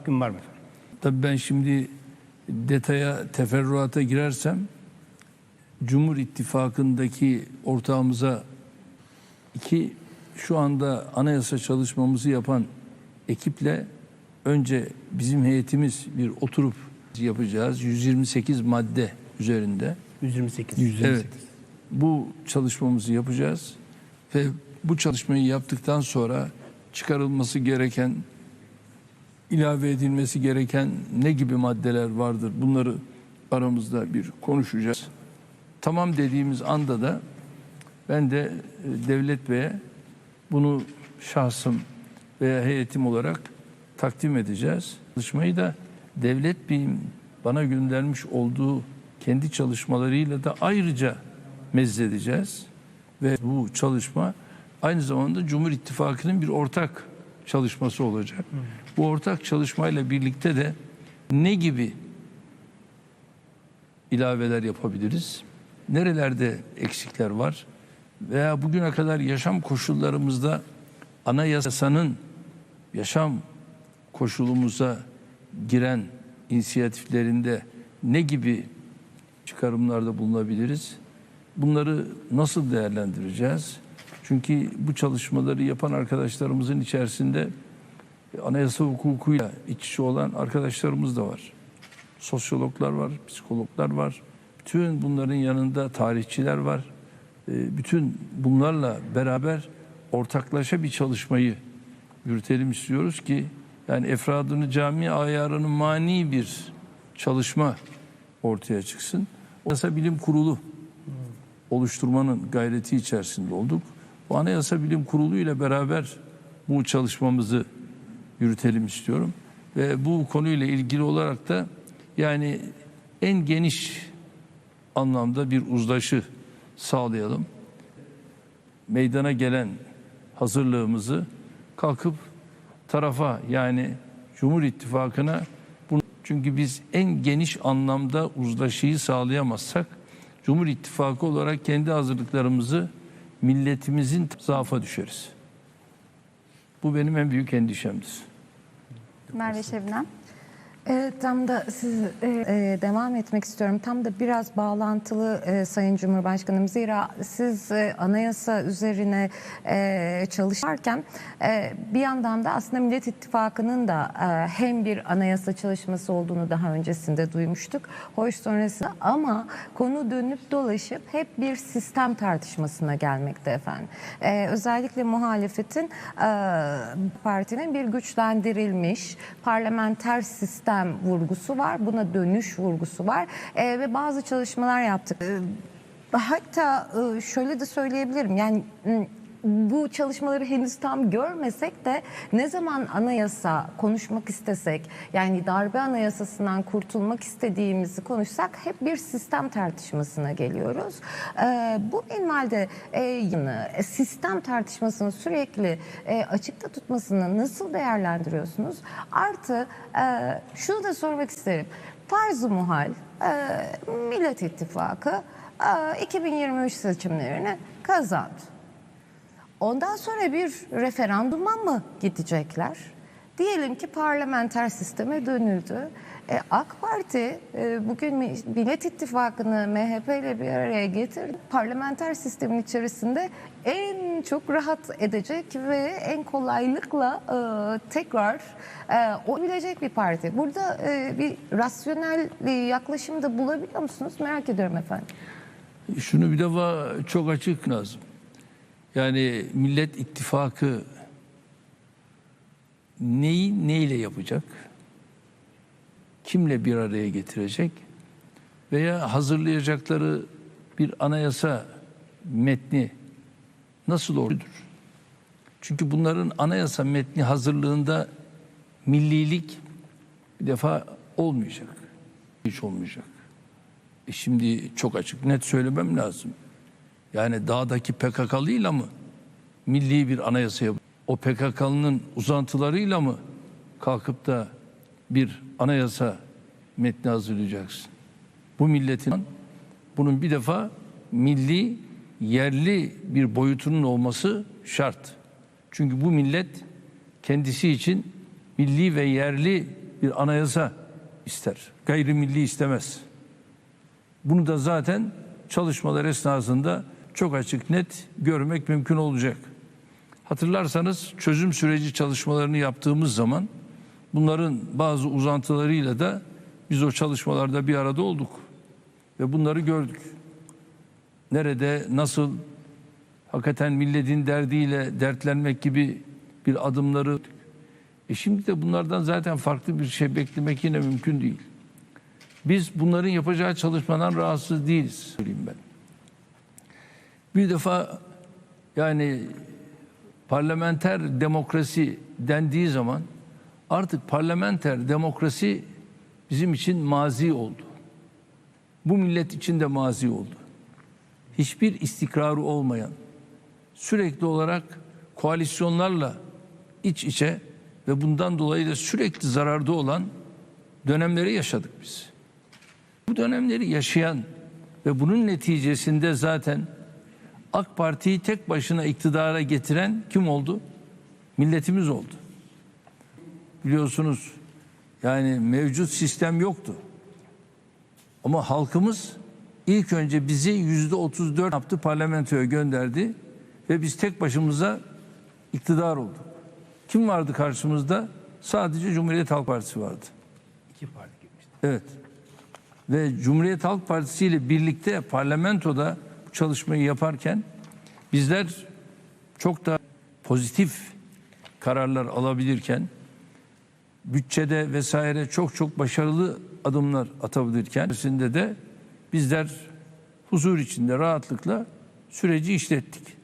hakkım var mı efendim? Tabii ben şimdi detaya, teferruata girersem Cumhur İttifakı'ndaki ortağımıza iki şu anda anayasa çalışmamızı yapan ekiple önce bizim heyetimiz bir oturup yapacağız. 128 madde üzerinde. 128. Evet. Bu çalışmamızı yapacağız ve bu çalışmayı yaptıktan sonra çıkarılması gereken ilave edilmesi gereken ne gibi maddeler vardır bunları aramızda bir konuşacağız. Tamam dediğimiz anda da ben de e, Devlet Bey'e bunu şahsım veya heyetim olarak takdim edeceğiz. Çalışmayı da Devlet Bey'in bana göndermiş olduğu kendi çalışmalarıyla da ayrıca mezledeceğiz. Ve bu çalışma aynı zamanda Cumhur İttifakı'nın bir ortak çalışması olacak. Bu ortak çalışmayla birlikte de ne gibi ilaveler yapabiliriz? Nerelerde eksikler var? Veya bugüne kadar yaşam koşullarımızda anayasanın yaşam koşulumuza giren inisiyatiflerinde ne gibi çıkarımlarda bulunabiliriz? Bunları nasıl değerlendireceğiz? Çünkü bu çalışmaları yapan arkadaşlarımızın içerisinde anayasa hukukuyla iç içe olan arkadaşlarımız da var. Sosyologlar var, psikologlar var. Bütün bunların yanında tarihçiler var. Ee, Bütün bunlarla beraber ortaklaşa bir çalışmayı yürütelim istiyoruz ki yani efradını cami ayarını mani bir çalışma ortaya çıksın. Anayasa Bilim Kurulu oluşturmanın gayreti içerisinde olduk. Bu Anayasa Bilim Kurulu ile beraber bu çalışmamızı yürütelim istiyorum. Ve bu konuyla ilgili olarak da yani en geniş anlamda bir uzlaşı sağlayalım. Meydana gelen hazırlığımızı kalkıp tarafa yani Cumhur İttifakı'na çünkü biz en geniş anlamda uzlaşıyı sağlayamazsak Cumhur İttifakı olarak kendi hazırlıklarımızı milletimizin zaafa düşeriz. Bu benim en büyük endişemdir. Merve Şebnem. Evet, tam da siz e, e, devam etmek istiyorum. Tam da biraz bağlantılı e, Sayın Cumhurbaşkanım. Zira siz e, anayasa üzerine e, çalışırken e, bir yandan da aslında Millet İttifakı'nın da e, hem bir anayasa çalışması olduğunu daha öncesinde duymuştuk. Hoş sonrasında ama konu dönüp dolaşıp hep bir sistem tartışmasına gelmekte efendim. E, özellikle muhalefetin e, partinin bir güçlendirilmiş parlamenter sistem vurgusu var. Buna dönüş vurgusu var. E, ve bazı çalışmalar yaptık. E, hatta e, şöyle de söyleyebilirim. Yani m, bu çalışmaları henüz tam görmesek de ne zaman anayasa konuşmak istesek yani darbe anayasasından kurtulmak istediğimizi konuşsak hep bir sistem tartışmasına geliyoruz. Ee, bu minvalde e, yine sistem tartışmasını sürekli e, açıkta tutmasını nasıl değerlendiriyorsunuz? Artı e, şunu da sormak isterim. Farz-ı muhal e, Millet İttifakı e, 2023 seçimlerini kazandı. Ondan sonra bir referanduma mı gidecekler? Diyelim ki parlamenter sisteme dönüldü. E, AK Parti e, bugün Mi- Millet İttifakı'nı MHP ile bir araya getirdi. Parlamenter sistemin içerisinde en çok rahat edecek ve en kolaylıkla e, tekrar e, olabilecek bir parti. Burada e, bir rasyonel yaklaşımda bulabiliyor musunuz? Merak ediyorum efendim. Şunu bir defa çok açık lazım. Yani Millet İttifakı neyi neyle yapacak? Kimle bir araya getirecek? Veya hazırlayacakları bir anayasa metni nasıl olurdur? Çünkü bunların anayasa metni hazırlığında millilik bir defa olmayacak. Hiç olmayacak. E şimdi çok açık net söylemem lazım. Yani dağdaki PKK'lıyla mı milli bir anayasa yap- O PKK'nın uzantılarıyla mı kalkıp da bir anayasa metni hazırlayacaksın? Bu milletin bunun bir defa milli yerli bir boyutunun olması şart. Çünkü bu millet kendisi için milli ve yerli bir anayasa ister. Gayrimilli istemez. Bunu da zaten çalışmalar esnasında çok açık net görmek mümkün olacak. Hatırlarsanız çözüm süreci çalışmalarını yaptığımız zaman bunların bazı uzantılarıyla da biz o çalışmalarda bir arada olduk ve bunları gördük. Nerede nasıl hakikaten milletin derdiyle dertlenmek gibi bir adımları e şimdi de bunlardan zaten farklı bir şey beklemek yine mümkün değil. Biz bunların yapacağı çalışmadan rahatsız değiliz söyleyeyim ben. Bir defa yani parlamenter demokrasi dendiği zaman artık parlamenter demokrasi bizim için mazi oldu. Bu millet için de mazi oldu. Hiçbir istikrarı olmayan, sürekli olarak koalisyonlarla iç içe ve bundan dolayı da sürekli zararda olan dönemleri yaşadık biz. Bu dönemleri yaşayan ve bunun neticesinde zaten AK Parti'yi tek başına iktidara getiren kim oldu? Milletimiz oldu. Biliyorsunuz yani mevcut sistem yoktu. Ama halkımız ilk önce bizi yüzde 34 yaptı parlamentoya gönderdi ve biz tek başımıza iktidar olduk. Kim vardı karşımızda? Sadece Cumhuriyet Halk Partisi vardı. İki parti girmişti. Evet. Ve Cumhuriyet Halk Partisi ile birlikte parlamentoda çalışmayı yaparken bizler çok da pozitif kararlar alabilirken bütçede vesaire çok çok başarılı adımlar atabilirken içerisinde de bizler huzur içinde rahatlıkla süreci işlettik.